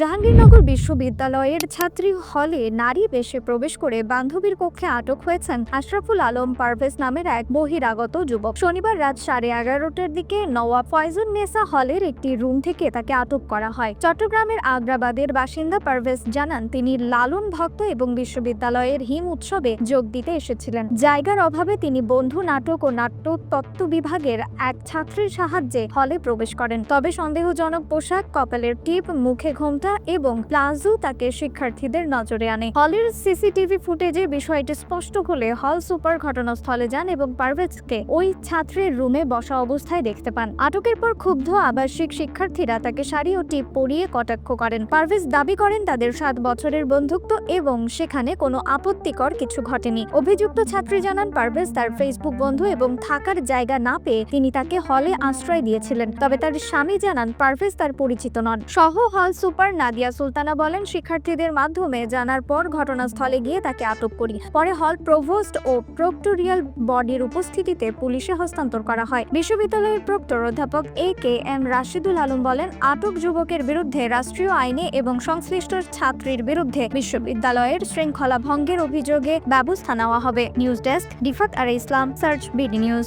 জাহাঙ্গীরনগর বিশ্ববিদ্যালয়ের ছাত্রী হলে নারী বেশে প্রবেশ করে বান্ধবীর কক্ষে আটক হয়েছেন আশরাফুল আলম পারভেজ নামের এক বহিরাগত যুবক। শনিবার রাত সাড়ে এগারোটার দিকে নওয়াব ফয়জুন নেসা হলের একটি রুম থেকে তাকে আটক করা হয়। চট্টগ্রামের আগ্রাবাদের বাসিন্দা পারভেজ জানান, তিনি লালন ভক্ত এবং বিশ্ববিদ্যালয়ের হিম উৎসবে যোগ দিতে এসেছিলেন। জায়গার অভাবে তিনি বন্ধু নাটক ও নাট্য তত্ত্ব বিভাগের এক ছাত্রীর সাহায্যে হলে প্রবেশ করেন। তবে সন্দেহজনক পোশাক, কপালের টিপ, মুখে ঘোমটা এবং প্লাজো তাকে শিক্ষার্থীদের নজরে আনে। হলের সিসিটিভি ফুটেজে বিষয়টি স্পষ্ট হলে হল সুপার ঘটনাস্থলে যান এবং পারভেজকে ওই ছাত্রের রুমে বসা অবস্থায় দেখতে পান। আটকের পর ক্ষুব্ধ আবাসিক শিক্ষার্থীরা তাকে শাড়ি ও টিপ পরিয়ে কটাক্ষ করেন। পারভেজ দাবি করেন, তাদের সাত বছরের বন্ধুত্ব এবং সেখানে কোনো আপত্তিকর কিছু ঘটেনি। অভিযুক্ত ছাত্রী জানান, পারভেজ তার ফেসবুক বন্ধু এবং থাকার জায়গা না পেয়ে তিনি তাকে হলে আশ্রয় দিয়েছিলেন। তবে তার স্বামী জানান, পারভেজ তার পরিচিত নন। সহ হল সুপার নাদিয়া সুলতানা বলেন, শিক্ষার্থীদের মাধ্যমে জানার পর ঘটনাস্থলে গিয়ে তাকে আটক করি। পরে হল প্রভোস্ট ও প্রক্টোরিয়াল বডির উপস্থিতিতে পুলিশে হস্তান্তর করা হয়। বিশ্ববিদ্যালয়ের প্রক্টর অধ্যাপক A K M Rashidul Alam বলেন, আটক যুবকের বিরুদ্ধে রাষ্ট্রীয় আইনে এবং সংশ্লিষ্ট ছাত্রীর বিরুদ্ধে বিশ্ববিদ্যালয়ের শৃঙ্খলা ভঙ্গের অভিযোগে ব্যবস্থা নেওয়া হবে। নিউজ ডেস্ক, ডিফাত আর ইসলাম, সার্চ বিডি নিউজ।